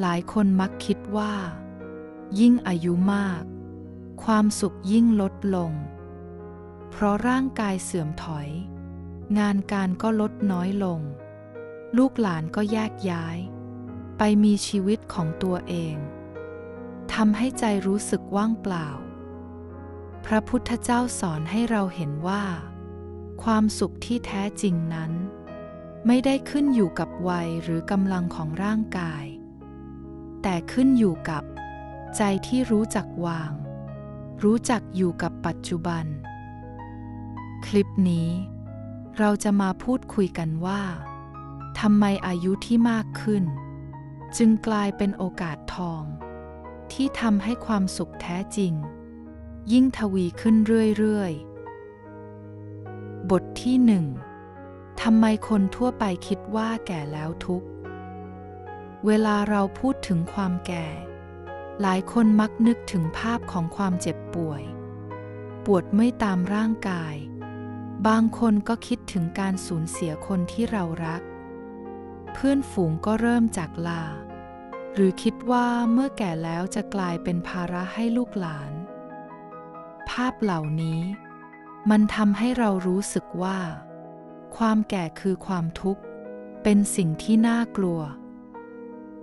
หลายคนมักคิดว่า ยิ่งอายุมาก ความสุขยิ่งลดลง เพราะร่างกายเสื่อมถอย งานการก็ลดน้อยลง ลูกหลานก็แยกย้าย ไปมีชีวิตของตัวเองทำให้ใจรู้สึกว่างเปล่า พระพุทธเจ้าสอนให้เราเห็นว่า ความสุขที่แท้จริงนั้น ไม่ได้ขึ้นอยู่กับวัยหรือกำลังของร่างกาย แต่ขึ้นอยู่กับ ใจที่รู้จักวาง รู้จักอยู่กับปัจจุบัน คลิปนี้ เราจะมาพูดคุยกันว่าทำไมอายุที่มากขึ้น จึงกลายเป็นโอกาสทอง ที่ทำให้ความสุขแท้จริง ยิ่งทวีขึ้นเรื่อยๆ บทที่หนึ่งทำไมคนทั่วไปคิดว่าแก่แล้วทุกข์ เวลาเราพูดถึงความแก่ หลายคนมักนึกถึงภาพของความเจ็บป่วย ปวดไม่ตามร่างกาย บางคนก็คิดถึงการสูญเสียคนที่เรารัก เพื่อนฝูงก็เริ่มจากลา หรือคิดว่าเมื่อแก่แล้วจะกลายเป็นภาระให้ลูกหลาน ภาพเหล่านี้ มันทำให้เรารู้สึกว่า ความแก่คือความทุกข์ เป็นสิ่งที่น่ากลัว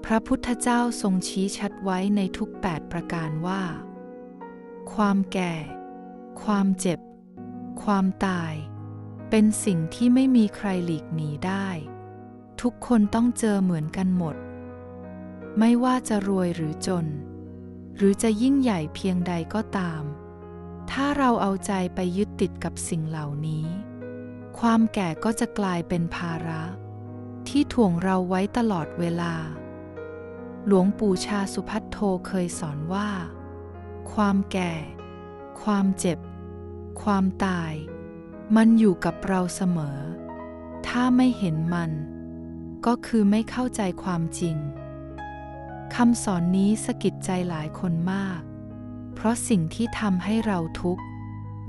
พระพุทธเจ้าทรงชี้ชัดไว้ในทุกแปดประการว่า ความแก่ ความเจ็บ ความตาย เป็นสิ่งที่ไม่มีใครหลีกหนีได้ ทุกคนต้องเจอเหมือนกันหมด ไม่ว่าจะรวยหรือจน หรือจะยิ่งใหญ่เพียงใดก็ตาม ถ้าเราเอาใจไปยึดติดกับสิ่งเหล่านี้ ความแก่ก็จะกลายเป็นภาระ ที่ถ่วงเราไว้ตลอดเวลา หลวงปู่ชาสุพัทโทเคยสอนว่า ความแก่ ความเจ็บ ความตาย มันอยู่กับเราเสมอ ถ้าไม่เห็นมัน ก็คือไม่เข้าใจความจริงคำสอนนี้สะกิดใจหลายคนมาก เพราะสิ่งที่ทำให้เราทุกข์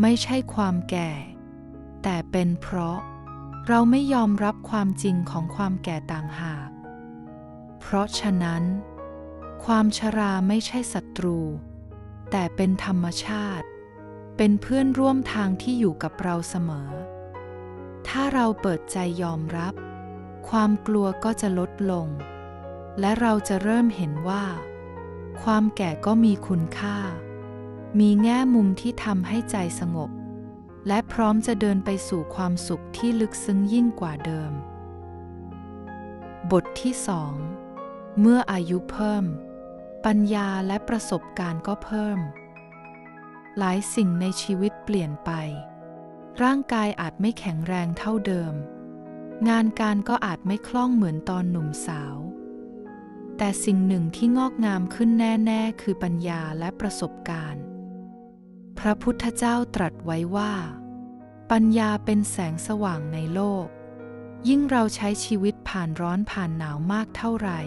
ไม่ใช่ความแก่ แต่เป็นเพราะ เราไม่ยอมรับความจริงของความแก่ต่างหาก เพราะฉะนั้น ความชราไม่ใช่ศัตรู แต่เป็นธรรมชาติ เป็นเพื่อนร่วมทางที่อยู่กับเราเสมอ ถ้าเราเปิดใจยอมรับ ความกลัวก็จะลดลง และเราจะเริ่มเห็นว่า ความแก่ก็มีคุณค่า มีแง่มุมที่ทำให้ใจสงบ และพร้อมจะเดินไปสู่ความสุขที่ลึกซึ้งยิ่งกว่าเดิมบทที่สอง เมื่ออายุเพิ่ม ปัญญาและประสบการณ์ก็เพิ่ม หลายสิ่งในชีวิตเปลี่ยนไป ร่างกายอาจไม่แข็งแรงเท่าเดิม งานการก็อาจไม่คล่องเหมือนตอนหนุ่มสาว แต่สิ่งหนึ่งที่งอกงามขึ้นแน่ๆ คือปัญญาและประสบการณ์ พระพุทธเจ้าตรัสไว้ว่า ปัญญาเป็นแสงสว่างในโลก ยิ่งเราใช้ชีวิตผ่านร้อนผ่านหนาวมากเท่าไหร่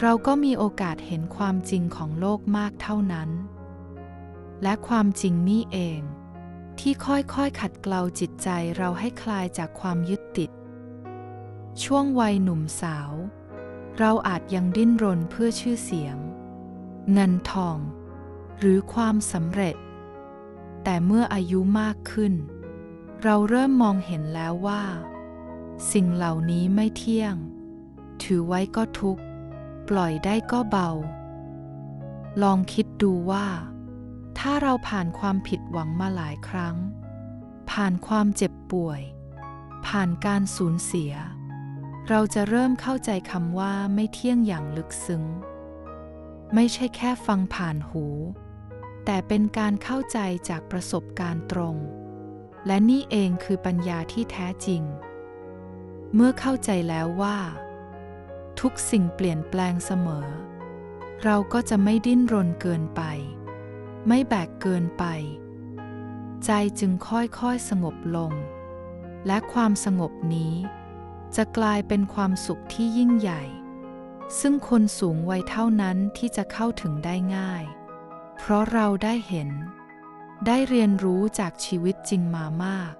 เราก็มีโอกาสเห็นความจริงของโลกมากเท่านั้น และความจริงนี่เอง ที่ค่อยๆขัดเกลาจิตใจเราให้คลายจากความยึดติด ช่วงวัยหนุ่มสาว เราอาจยังดิ้นรนเพื่อชื่อเสียง เงินทอง หรือความสำเร็จ แต่เมื่ออายุมากขึ้น เราเริ่มมองเห็นแล้วว่า สิ่งเหล่านี้ไม่เที่ยง ถือไว้ก็ทุกข์ ปล่อยได้ก็เบา ลองคิดดูว่า ถ้าเราผ่านความผิดหวังมาหลายครั้ง ผ่านความเจ็บป่วย ผ่านการสูญเสีย เราจะเริ่มเข้าใจคำว่าไม่เที่ยงอย่างลึกซึ้ง ไม่ใช่แค่ฟังผ่านหู แต่เป็นการเข้าใจจากประสบการณ์ตรง และนี่เองคือปัญญาที่แท้จริง เมื่อเข้าใจแล้วว่า ทุกสิ่งเปลี่ยนแปลงเสมอ เราก็จะไม่ดิ้นรนเกินไป ไม่แบกเกินไป ใจจึงค่อยๆสงบลง และความสงบนี้ จะกลายเป็นความสุขที่ยิ่งใหญ่ ซึ่งคนสูงวัยเท่านั้นที่จะเข้าถึงได้ง่าย เพราะเราได้เห็น ได้เรียนรู้จากชีวิตจริงมามาก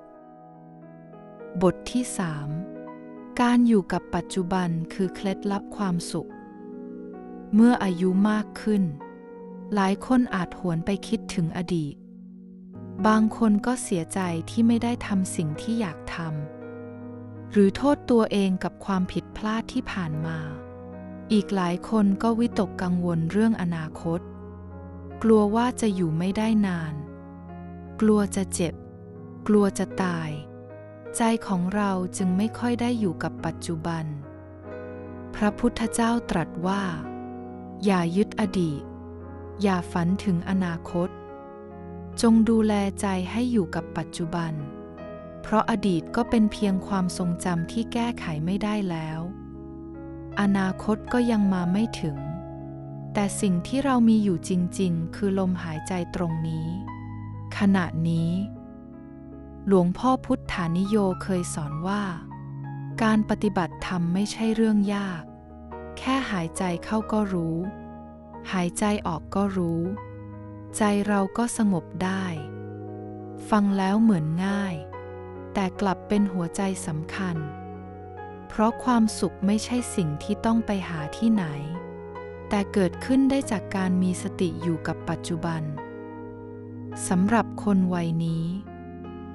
บทที่3 การอยู่กับปัจจุบันคือเคล็ดลับความสุข เมื่ออายุมากขึ้น หลายคนอาจหวนไปคิดถึงอดีต บางคนก็เสียใจที่ไม่ได้ทำสิ่งที่อยากทำ หรือโทษตัวเองกับความผิดพลาดที่ผ่านมา อีกหลายคนก็วิตกกังวลเรื่องอนาคต กลัวว่าจะอยู่ไม่ได้นาน กลัวจะเจ็บ กลัวจะตาย ใจของเราจึงไม่ค่อยได้อยู่กับปัจจุบัน พระพุทธเจ้าตรัสว่า อย่ายึดอดีต อย่าฝันถึงอนาคต จงดูแลใจให้อยู่กับปัจจุบัน เพราะอดีตก็เป็นเพียงความทรงจำที่แก้ไขไม่ได้แล้ว อนาคตก็ยังมาไม่ถึง แต่สิ่งที่เรามีอยู่จริง ๆ คือลมหายใจตรงนี้ ขณะนี้ หลวงพ่อพุทธานิโยเคยสอนว่า การปฏิบัติธรรมไม่ใช่เรื่องยาก แค่หายใจเข้าก็รู้ หายใจออกก็รู้ ใจเราก็สงบได้ ฟังแล้วเหมือนง่าย แต่กลับเป็นหัวใจสำคัญ เพราะความสุขไม่ใช่สิ่งที่ต้องไปหาที่ไหน แต่เกิดขึ้นได้จากการมีสติอยู่กับปัจจุบันสำหรับคนวัยนี้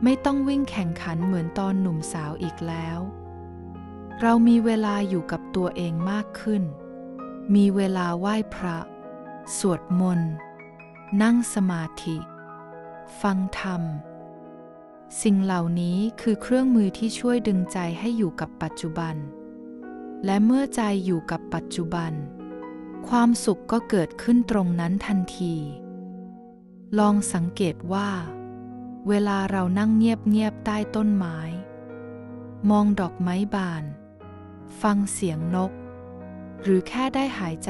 ไม่ต้องวิ่งแข่งขันเหมือนตอนหนุ่มสาวอีกแล้ว เรามีเวลาอยู่กับตัวเองมากขึ้น มีเวลาไหว้พระ สวดมนต์ นั่งสมาธิ ฟังธรรม สิ่งเหล่านี้คือเครื่องมือที่ช่วยดึงใจให้อยู่กับปัจจุบัน และเมื่อใจอยู่กับปัจจุบัน ความสุขก็เกิดขึ้นตรงนั้นทันที ลองสังเกตว่า เวลาเรานั่งเงียบๆใต้ต้นไม้ มองดอกไม้บาน ฟังเสียงนก หรือแค่ได้หายใจ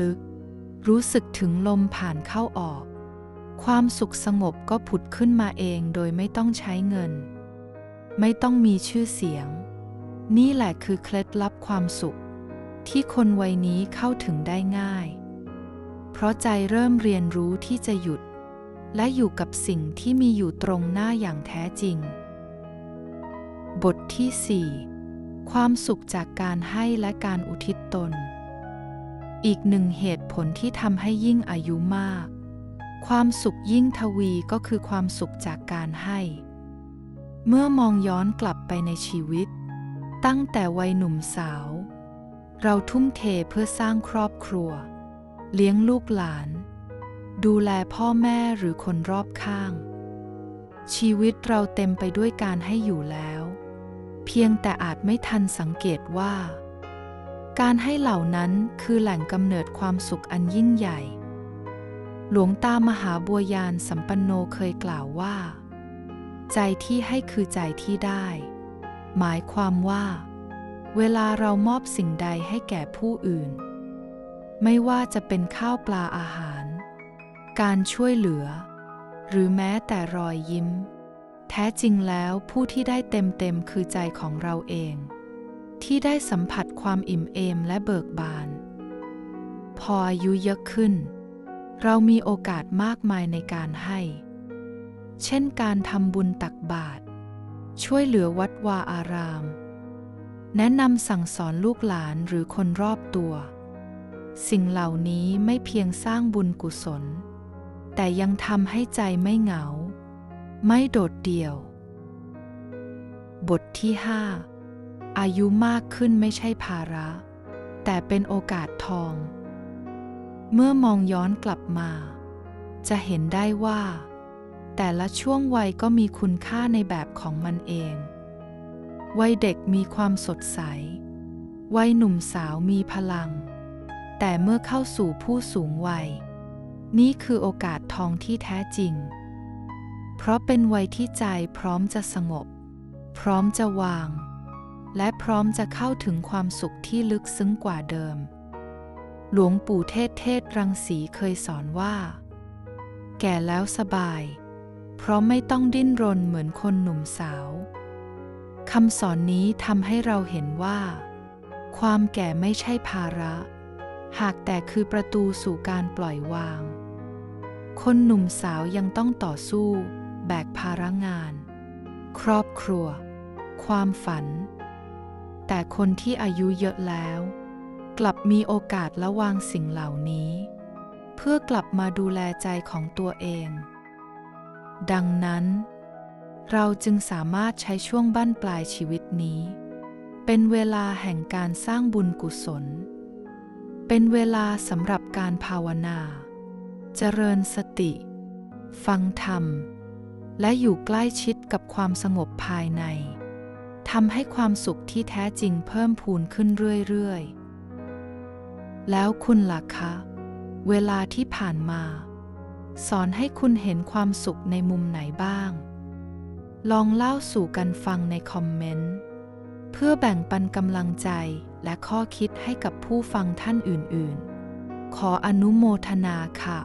ลึกๆ รู้สึกถึงลมผ่านเข้าออก ความสุขสงบก็ผุดขึ้นมาเองโดยไม่ต้องใช้เงิน ไม่ต้องมีชื่อเสียง นี่แหละคือเคล็ดลับความสุข ที่คนวัยนี้เข้าถึงได้ง่าย เพราะใจเริ่มเรียนรู้ที่จะหยุด และอยู่กับสิ่งที่มีอยู่ตรงหน้าอย่างแท้จริง บทที่ 4 ความสุขจากการให้และการอุทิศตน อีกหนึ่งเหตุผลที่ทำให้ยิ่งอายุมาก ความสุขยิ่งทวีก็คือความสุขจากการให้ เมื่อมองย้อนกลับไปในชีวิต ตั้งแต่วัยหนุ่มสาว เราทุ่มเทเพื่อสร้างครอบครัว เลี้ยงลูกหลาน ดูแลพ่อแม่หรือคนรอบข้าง ชีวิตเราเต็มไปด้วยการให้อยู่แล้ว เพียงแต่อาจไม่ทันสังเกตว่า การให้เหล่านั้นคือแหล่งกำเนิดความสุขอันยิ่งใหญ่ หลวงตามหาบัวยานสัมปันโนเคยกล่าวว่า ใจที่ให้คือใจที่ได้ หมายความว่า เวลาเรามอบสิ่งใดให้แก่ผู้อื่น ไม่ว่าจะเป็นข้าวปลาอาหาร การช่วยเหลือ หรือแม้แต่รอยยิ้ม แท้จริงแล้วผู้ที่ได้เต็มๆคือใจของเราเอง ที่ได้สัมผัสความอิ่มเอมและเบิกบาน พออายุเยอะขึ้น เรามีโอกาสมากมายในการให้ เช่นการทำบุญตักบาตรช่วยเหลือวัดวาอาราม แนะนำสั่งสอนลูกหลานหรือคนรอบตัว สิ่งเหล่านี้ไม่เพียงสร้างบุญกุศล แต่ยังทำให้ใจไม่เหงา ไม่โดดเดี่ยว บทที่5อายุมากขึ้นไม่ใช่ภาระ แต่เป็นโอกาสทอง เมื่อมองย้อนกลับมา จะเห็นได้ว่า แต่ละช่วงวัยก็มีคุณค่าในแบบของมันเอง วัยเด็กมีความสดใส วัยหนุ่มสาวมีพลัง แต่เมื่อเข้าสู่ผู้สูงวัย นี่คือโอกาสทองที่แท้จริง เพราะเป็นวัยที่ใจพร้อมจะสงบ พร้อมจะวาง และพร้อมจะเข้าถึงความสุขที่ลึกซึ้งกว่าเดิม หลวงปู่เทศเทศรังสีเคยสอนว่า แก่แล้วสบาย เพราะไม่ต้องดิ้นรนเหมือนคนหนุ่มสาวคำสอนนี้ทำให้เราเห็นว่า ความแก่ไม่ใช่ภาระ หากแต่คือประตูสู่การปล่อยวาง คนหนุ่มสาวยังต้องต่อสู้ แบกภาระงาน ครอบครัว ความฝัน แต่คนที่อายุเยอะแล้ว กลับมีโอกาสละวางสิ่งเหล่านี้ เพื่อกลับมาดูแลใจของตัวเอง ดังนั้น เราจึงสามารถใช้ช่วงบั้นปลายชีวิตนี้ เป็นเวลาแห่งการสร้างบุญกุศล เป็นเวลาสำหรับการภาวนา เจริญสติ ฟังธรรม และอยู่ใกล้ชิดกับความสงบภายในทำให้ความสุขที่แท้จริงเพิ่มพูนขึ้นเรื่อยๆ แล้วคุณล่ะคะ เวลาที่ผ่านมา สอนให้คุณเห็นความสุขในมุมไหนบ้าง ลองเล่าสู่กันฟังในคอมเมนต์ เพื่อแบ่งปันกำลังใจและข้อคิดให้กับผู้ฟังท่านอื่นๆ ขออนุโมทนาค่ะ